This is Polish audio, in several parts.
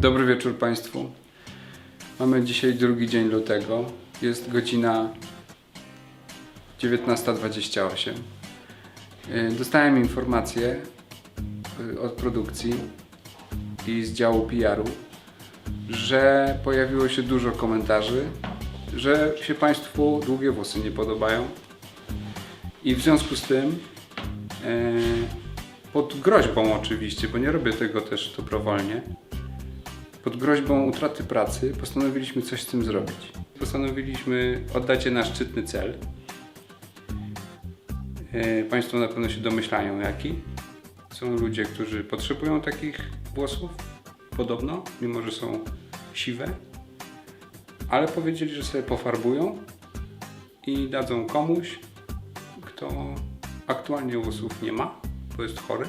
Dobry wieczór Państwu. Mamy dzisiaj drugi dzień lutego. Jest godzina 19.28. Yy, Dostałem informację yy, od produkcji i z działu PR-u, że pojawiło się dużo komentarzy, że się Państwu długie włosy nie podobają. I w związku z tym, e, pod groźbą oczywiście, bo nie robię tego też dobrowolnie, pod groźbą utraty pracy postanowiliśmy coś z tym zrobić. Postanowiliśmy oddać je na szczytny cel. E, Państwo na pewno się domyślają jaki. Są ludzie, którzy potrzebują takich włosów, podobno, mimo że są siwe, ale powiedzieli, że sobie pofarbują i dadzą komuś, kto aktualnie włosów nie ma, bo jest chory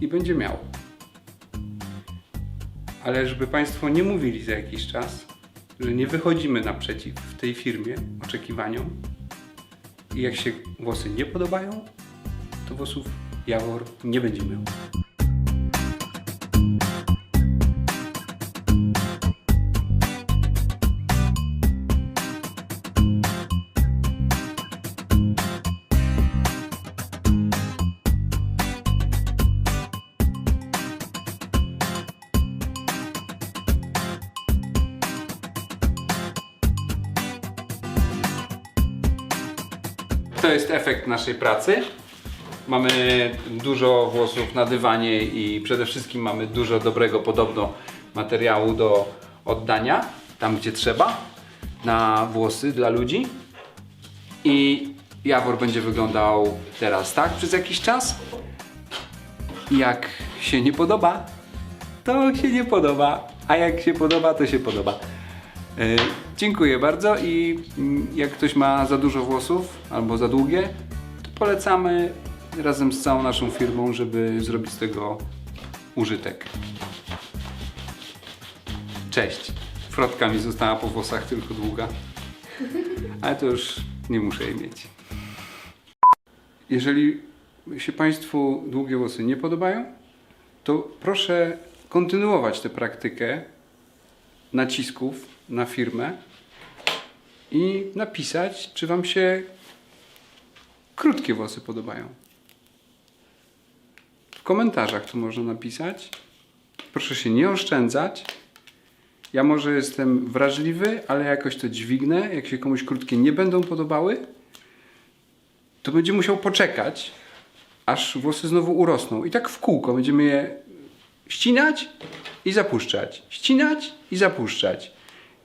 i będzie miał. Ale żeby Państwo nie mówili za jakiś czas, że nie wychodzimy naprzeciw w tej firmie oczekiwaniom i jak się włosy nie podobają, to włosów Jawor nie będzie miał. To jest efekt naszej pracy. Mamy dużo włosów na dywanie i przede wszystkim mamy dużo dobrego podobno materiału do oddania, tam gdzie trzeba, na włosy dla ludzi. I Jawor będzie wyglądał teraz tak przez jakiś czas. Jak się nie podoba, to się nie podoba, a jak się podoba, to się podoba. E, Dziękuję bardzo i mm, jak ktoś ma za dużo włosów albo za długie, to polecamy razem z całą naszą firmą, żeby zrobić z tego użytek. Cześć. Frotka mi została po włosach tylko długa, ale to już nie muszę jej mieć. Jeżeli się Państwu długie włosy nie podobają, to proszę kontynuować tę praktykę nacisków na firmę i napisać, czy Wam się krótkie włosy podobają. W komentarzach to można napisać. Proszę się nie oszczędzać. Ja może jestem wrażliwy, ale jakoś to dźwignę. Jak się komuś krótkie nie będą podobały, to będzie musiał poczekać, aż włosy znowu urosną. I tak w kółko będziemy je ścinać i zapuszczać. Ścinać i zapuszczać.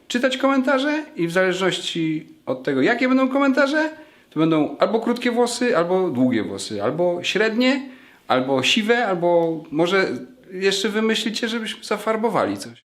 Czytać komentarze i w zależności od tego, jakie będą komentarze, to będą albo krótkie włosy, albo długie włosy, albo średnie, albo siwe, albo może jeszcze wymyślicie, żebyśmy zafarbowali coś.